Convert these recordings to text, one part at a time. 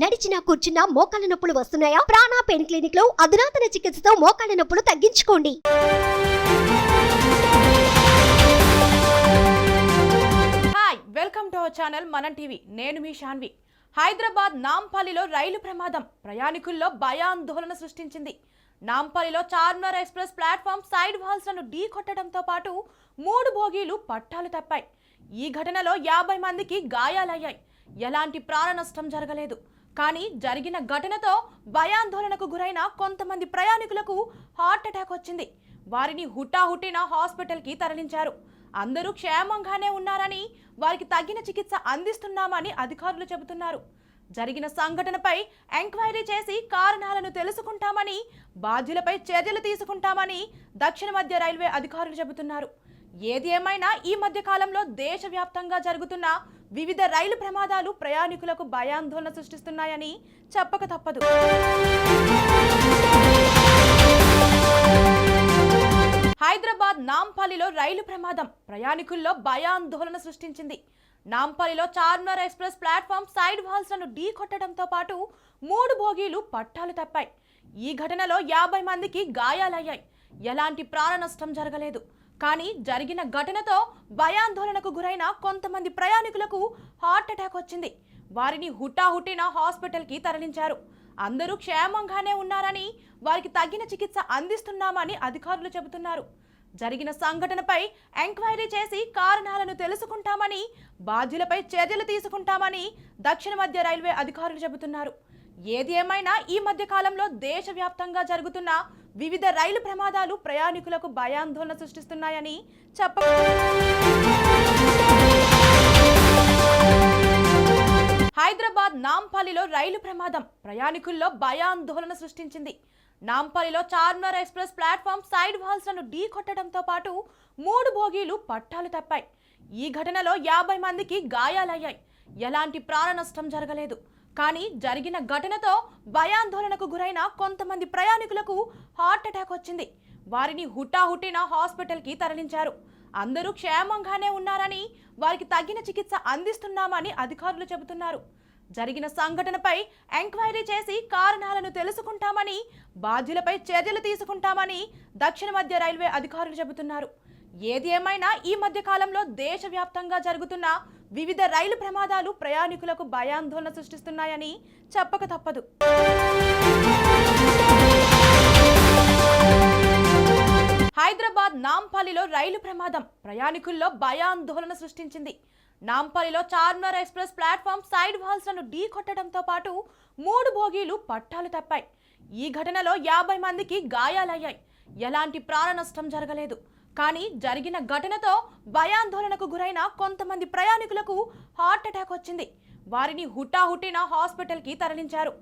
నడిచినా కూర్చున్నా మోకాళ్ళ నొప్పులు వస్తున్నాయా? ప్రాణా పెయిన్ క్లినిక్లో అధునాతన చికిత్సతో మోకాళ్ళ నొప్పులు తగ్గించుకోండి. Hi welcome to our channel Manam TV నేను మీ షాన్వి. హైదరాబాద్ నాంపల్లిలో రైలు ప్రమాదం. ప్రయాణికుల్లో భయాందోళన సృష్టించింది. నాంపల్లిలో చార్మినార్ ఎక్స్ప్రెస్ ప్లాట్ఫామ్ సైడ్ వాల్స్లను ఢీ కొట్టడంతో పాటు మూడు బోగీలు పట్టాలు తప్పాయి. ఈ ఘటనలో యాభై మందికి గాయాలయ్యాయి. ఎలాంటి ప్రాణ నష్టం జరగలేదు. కానీ జరిగిన ఘటనతో భయాందోళనకు గురైన కొంతమంది ప్రయాణికులకు హార్ట్ అటాక్ వచ్చింది. వారిని హుటాహుటిన హాస్పిటల్కి తరలించారు. అందరూ క్షేమంగానే ఉన్నారని వారికి తగిన చికిత్స అందిస్తున్నామని అధికారులు చెబుతున్నారు. జరిగిన సంఘటనపై ఎంక్వైరీ చేసి కారణాలను తెలుసుకుంటామని బాధ్యులపై చర్యలు తీసుకుంటామని దక్షిణ మధ్య రైల్వే అధికారులు చెబుతున్నారు. ఏది ఏమైనా ఈ మధ్య కాలంలో దేశవ్యాప్తంగా జరుగుతున్న వివిధ రైలు ప్రమాదాలు ప్రయాణికులకు భయాందోళన సృష్టిస్తున్నాయని చెప్పక తప్పదు. హైదరాబాద్ నాంపల్లిలో రైలు ప్రమాదం ప్రయాణికుల్లో భయాందోళన సృష్టించింది. నాంపల్లిలో చార్మినార్ ఎక్స్ప్రెస్ ప్లాట్ఫామ్ సైడ్ వాల్స్లను ఢీ కొట్టడంతో పాటు మూడు బోగీలు పట్టాలు తప్పాయి. ఈ ఘటనలో యాభై మందికి గాయాలయ్యాయి. ఎలాంటి ప్రాణ నష్టం జరగలేదు. కానీ జరిగిన ఘటనతో భయాందోళనకు గురైన కొంతమంది ప్రయాణికులకు హార్ట్ అటాక్ వచ్చింది. వారిని హుటాహుటిన హాస్పిటల్కి తరలించారు. అందరూ క్షేమంగానే ఉన్నారని వారికి తగిన చికిత్స అందిస్తున్నామని అధికారులు చెబుతున్నారు. జరిగిన సంఘటనపై ఎంక్వైరీ చేసి కారణాలను తెలుసుకుంటామని బాధ్యులపై చర్యలు తీసుకుంటామని దక్షిణ మధ్య రైల్వే అధికారులు చెబుతున్నారు. ఏది ఏమైనా ఈ మధ్య కాలంలో దేశవ్యాప్తంగా జరుగుతున్న వివిధ రైలు ప్రమాదాలు ప్రయాణికులకు భయాందోళన సృష్టిస్తున్నాయని చెప్ప హైదరాబాద్ నాంపల్లిలో రైలు ప్రమాదం. ప్రయాణికుల్లో భయాందోళన సృష్టించింది. నాంపల్లిలో చార్మినార్ ఎక్స్ప్రెస్ ప్లాట్ఫామ్ సైడ్ వాల్స్లను ఢీ కొట్టడంతో పాటు మూడు బోగీలు పట్టాలు తప్పాయి. ఈ ఘటనలో యాభై మందికి గాయాలయ్యాయి. ఎలాంటి ప్రాణ నష్టం జరగలేదు. కానీ జరిగిన ఘటనతో భయాందోళనకు గురైన కొంతమంది ప్రయాణికులకు హార్ట్ అటాక్ వచ్చింది. వారిని హుటాహుటిన హాస్పిటల్కి తరలించారు. అందరూ క్షేమంగానే ఉన్నారని వారికి తగిన చికిత్స అందిస్తున్నామని అధికారులు చెబుతున్నారు. జరిగిన సంఘటనపై ఎంక్వైరీ చేసి కారణాలను తెలుసుకుంటామని బాధ్యులపై చర్యలు తీసుకుంటామని దక్షిణ మధ్య రైల్వే అధికారులు చెబుతున్నారు. ఏది ఏమైనా ఈ మధ్య కాలంలో దేశవ్యాప్తంగా జరుగుతున్న వివిధ రైలు ప్రమాదాలు ప్రయాణికులకు భయాందోళన సృష్టిస్తున్నాయని చెప్పక తప్పదు. హైదరాబాద్ నాంపల్లిలో రైలు ప్రమాదం. ప్రయాణికుల్లో భయాందోళన సృష్టించింది. నాంపల్లిలో చార్మినార్ ఎక్స్ప్రెస్ ప్లాట్ఫామ్ సైడ్ వాల్స్లను ఢీ కొట్టడంతో పాటు మూడు బోగీలు పట్టాలు తప్పాయి. ఈ ఘటనలో యాభై మందికి గాయాలయ్యాయి. ఎలాంటి ప్రాణ నష్టం జరగలేదు. కానీ జరిగిన ఘటనతో భయాందోళనకు గురైన కొంతమంది ప్రయాణికులకు హార్ట్ అటాక్ వచ్చింది. వారిని హుటాహుటిన హాస్పిటల్కి తరలించారు.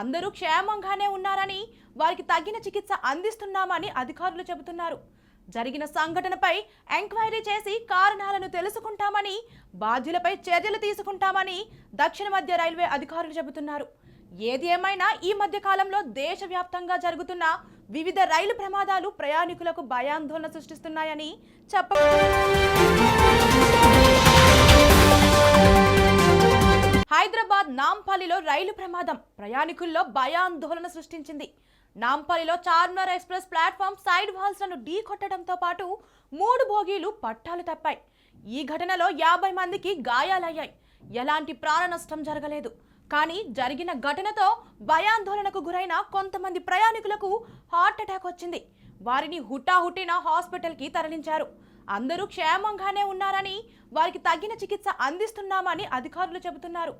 అందరూ క్షేమంగానే ఉన్నారని వారికి తగిన చికిత్స అందిస్తున్నామని అధికారులు చెబుతున్నారు. జరిగిన సంఘటనపై ఎంక్వైరీ చేసి కారణాలను తెలుసుకుంటామని బాధ్యులపై చర్యలు తీసుకుంటామని దక్షిణ మధ్య రైల్వే అధికారులు చెబుతున్నారు. ఏది ఏమైనా ఈ మధ్య కాలంలో దేశవ్యాప్తంగా జరుగుతున్న వివిధ రైలు ప్రమాదాలు ప్రయాణికులకు భయాందోళన సృష్టిస్తున్నాయని చెప్ప హైదరాబాద్ నాంపల్లిలో రైలు ప్రమాదం. ప్రయాణికుల్లో భయాందోళన సృష్టించింది. నాంపల్లిలో చార్మినార్ ఎక్స్ప్రెస్ ప్లాట్ఫామ్ సైడ్ వాల్స్లను ఢీ కొట్టడంతో పాటు మూడు బోగీలు పట్టాలు తప్పాయి. ఈ ఘటనలో యాభై మందికి గాయాలయ్యాయి. ఎలాంటి ప్రాణ నష్టం జరగలేదు. కానీ జరిగిన ఘటనతో భయాందోళనకు గురైన కొంతమంది ప్రయాణికులకు హార్ట్ అటాక్ వచ్చింది. వారిని హుటాహుటిన హాస్పిటల్కి తరలించారు. అందరూ క్షేమంగానే ఉన్నారని వారికి తగిన చికిత్స అందిస్తున్నామని అధికారులు చెబుతున్నారు.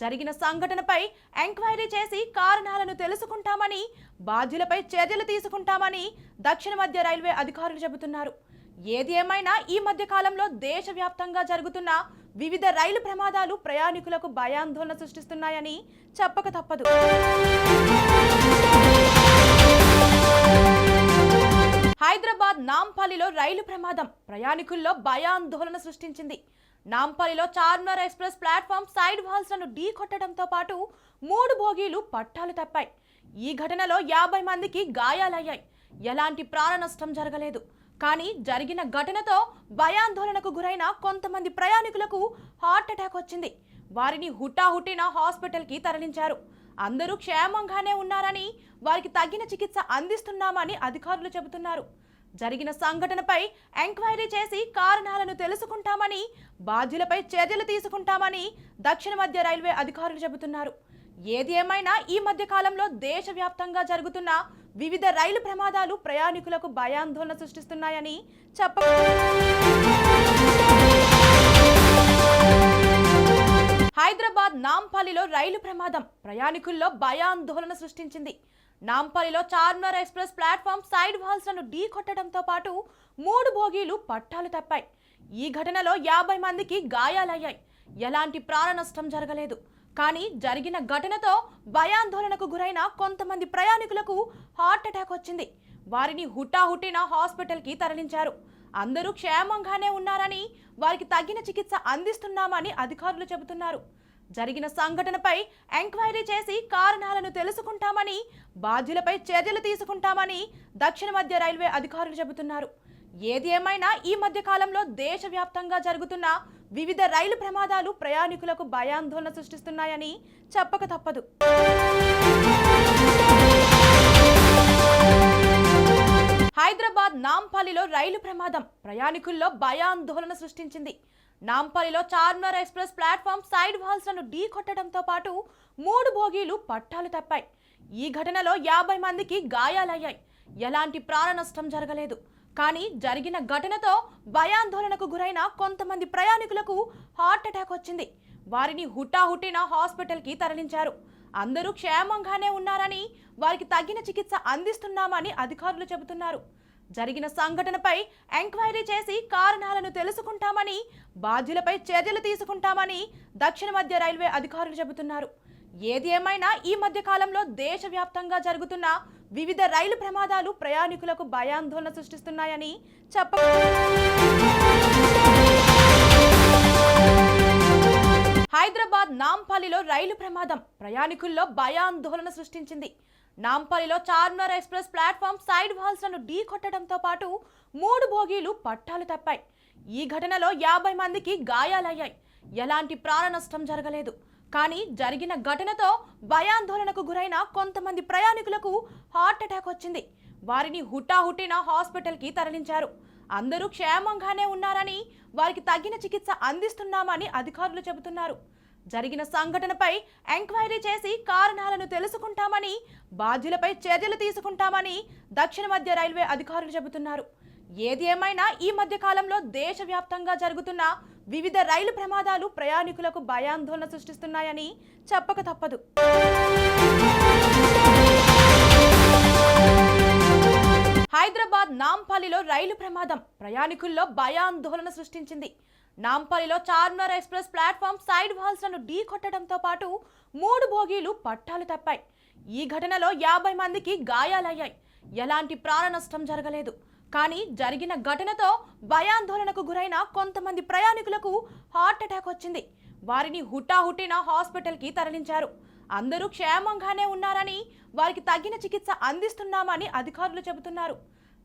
జరిగిన సంఘటనపై ఎంక్వైరీ చేసి కారణాలను తెలుసుకుంటామని బాధ్యులపై చర్యలు తీసుకుంటామని దక్షిణ మధ్య రైల్వే అధికారులు చెబుతున్నారు. ఏది ఏమైనా ఈ మధ్య కాలంలో దేశవ్యాప్తంగా జరుగుతున్న వివిధ రైలు ప్రమాదాలు ప్రయాణికులకు భయాందోళన సృష్టిస్తున్నాయని చెప్పక తప్పదు. హైదరాబాద్ నాంపల్లిలో రైలు ప్రమాదం. ప్రయాణికుల్లో భయాందోళన సృష్టించింది. నాంపల్లిలో చార్మినార్ ఎక్స్ప్రెస్ ప్లాట్ఫామ్ సైడ్ వాల్స్లను ఢీ కొట్టడంతో పాటు మూడు బోగీలు పట్టాలు తప్పాయి. ఈ ఘటనలో యాభై మందికి గాయాలయ్యాయి. ఎలాంటి ప్రాణ నష్టం జరగలేదు. కానీ జరిగిన ఘటనతో భయాందోళనకు గురైన కొంతమంది ప్రయాణికులకు హార్ట్ అటాక్ వచ్చింది. వారిని హుటాహుటిన హాస్పిటల్కి తరలించారు. అందరూ క్షేమంగానే ఉన్నారని వారికి తగిన చికిత్స అందిస్తున్నామని అధికారులు చెబుతున్నారు. జరిగిన సంఘటనపై ఎంక్వైరీ చేసి కారణాలను తెలుసుకుంటామని బాధ్యులపై చర్యలు తీసుకుంటామని దక్షిణ మధ్య రైల్వే అధికారులు చెబుతున్నారు. ఏది ఏమైనా ఈ మధ్య కాలంలో దేశవ్యాప్తంగా జరుగుతున్న వివిధ రైలు ప్రమాదాలు ప్రయాణికులకు భయాందోళన సృష్టిస్తున్నాయని చెప్ప హైదరాబాద్ నాంపల్లిలో రైలు ప్రమాదం ప్రయాణికుల్లో భయాందోళన సృష్టించింది. నాంపల్లిలో చార్మినార్ ఎక్స్ప్రెస్ ప్లాట్ఫామ్ సైడ్ వాల్స్లను ఢీ కొట్టడంతో పాటు మూడు బోగీలు పట్టాలు తప్పాయి. ఈ ఘటనలో యాభై మందికి గాయాలయ్యాయి. ఎలాంటి ప్రాణ నష్టం జరగలేదు. కానీ జరిగిన ఘటనతో భయాందోళనకు గురైన కొంతమంది ప్రయాణికులకు హార్ట్ అటాక్ వచ్చింది. వారిని హుటాహుటిన హాస్పిటల్కి తరలించారు. అందరూ క్షేమంగానే ఉన్నారని వారికి తగిన చికిత్స అందిస్తున్నామని అధికారులు చెబుతున్నారు. జరిగిన సంఘటనపై ఎంక్వైరీ చేసి కారణాలను తెలుసుకుంటామని బాధ్యులపై చర్యలు తీసుకుంటామని దక్షిణ మధ్య రైల్వే అధికారులు చెబుతున్నారు. ఏది ఏమైనా ఈ మధ్య కాలంలో దేశవ్యాప్తంగా జరుగుతున్న వివిధ రైలు ప్రమాదాలు ప్రయాణికులకు భయాందోళన సృష్టిస్తున్నాయని చెప్పక తప్పదు. హైదరాబాద్ నాంపల్లిలో రైలు ప్రమాదం. ప్రయాణికుల్లో భయాందోళన సృష్టించింది. నాంపల్లిలో చార్మినార్ ఎక్స్ప్రెస్ ప్లాట్ఫామ్ సైడ్ వాల్స్లను ఢీ కొట్టడంతో పాటు మూడు బోగీలు పట్టాలు తప్పాయి. ఈ ఘటనలో యాభై మందికి గాయాలయ్యాయి. ఎలాంటి ప్రాణ నష్టం జరగలేదు. కానీ జరిగిన ఘటనతో భయాందోళనకు గురైన కొంతమంది ప్రయాణికులకు హార్ట్ అటాక్ వచ్చింది. వారిని హుటాహుటిన హాస్పిటల్కి తరలించారు. అందరూ క్షేమంగానే ఉన్నారని వారికి తగిన చికిత్స అందిస్తున్నామని అధికారులు చెబుతున్నారు. జరిగిన సంఘటనపై ఎంక్వైరీ చేసి కారణాలను తెలుసుకుంటామని బాధ్యులపై చర్యలు తీసుకుంటామని దక్షిణ మధ్య రైల్వే అధికారులు చెబుతున్నారు. ఏది ఏమైనా ఈ మధ్య కాలంలో దేశవ్యాప్తంగా జరుగుతున్న వివిధ రైలు ప్రమాదాలు ప్రయాణికులకు భయాందోళన సృష్టిస్తున్నాయని చెప్ప హైదరాబాద్ నాంపల్లిలో రైలు ప్రమాదం ప్రయాణికుల్లో భయాందోళన సృష్టించింది. నాంపల్లిలో చార్మినార్ ఎక్స్ప్రెస్ ప్లాట్ఫామ్ సైడ్ వాల్స్లను ఢీ కొట్టడంతో పాటు మూడు బోగీలు పట్టాలు తప్పాయి. ఈ ఘటనలో యాభై మందికి గాయాలయ్యాయి. ఎలాంటి ప్రాణ నష్టం జరగలేదు. కానీ జరిగిన ఘటనతో భయాందోళనకు గురైన కొంతమంది ప్రయాణికులకు హార్ట్ అటాక్ వచ్చింది. వారిని హుటాహుటిన హాస్పిటల్కి తరలించారు. అందరూ క్షేమంగానే ఉన్నారని వారికి తగిన చికిత్స అందిస్తున్నామని అధికారులు చెబుతున్నారు. జరిగిన సంఘటనపై ఎంక్వైరీ చేసి కారణాలను తెలుసుకుంటామని బాధ్యులపై చర్యలు తీసుకుంటామని దక్షిణ మధ్య రైల్వే అధికారులు చెబుతున్నారు. ఏది ఏమైనా ఈ మధ్య కాలంలో దేశవ్యాప్తంగా జరుగుతున్న వివిధ రైలు ప్రమాదాలు ప్రయాణికులకు భయాందోళన సృష్టిస్తున్నాయని చెప్పక తప్పదు. హైదరాబాద్ నాంపల్లిలో రైలు ప్రమాదం ప్రయాణికుల్లో భయాందోళన సృష్టించింది. నాంపల్లిలో చార్మినార్ ఎక్స్ప్రెస్ ప్లాట్ఫామ్ సైడ్ వాల్స్లను ఢీ కొట్టడంతో పాటు మూడు బోగీలు పట్టాలు తప్పాయి. ఈ ఘటనలో యాభై మందికి గాయాలయ్యాయి. ఎలాంటి ప్రాణ నష్టం జరగలేదు. కానీ జరిగిన ఘటనతో భయాందోళనకు గురైన కొంతమంది ప్రయాణికులకు హార్ట్ అటాక్ వచ్చింది. వారిని హుటాహుటిన హాస్పిటల్కి తరలించారు. అందరూ క్షేమంగానే ఉన్నారని వారికి తగిన చికిత్స అందిస్తున్నామని అధికారులు చెబుతున్నారు.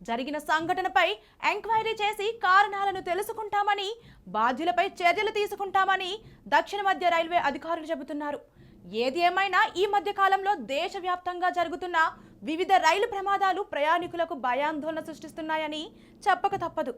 జరిగిన సంఘటనపై ఎంక్వైరీ చేసి కారణాలను తెలుసుకుంటామని బాధ్యులపై చర్యలు తీసుకుంటామని దక్షిణ మధ్య రైల్వే అధికారులు చెబుతున్నారు. ఏది ఏమైనా ఈ మధ్య కాలంలో దేశవ్యాప్తంగా జరుగుతున్న వివిధ రైలు ప్రమాదాలు ప్రయాణికులకు భయాందోళన సృష్టిస్తున్నాయని చెప్పక తప్పదు.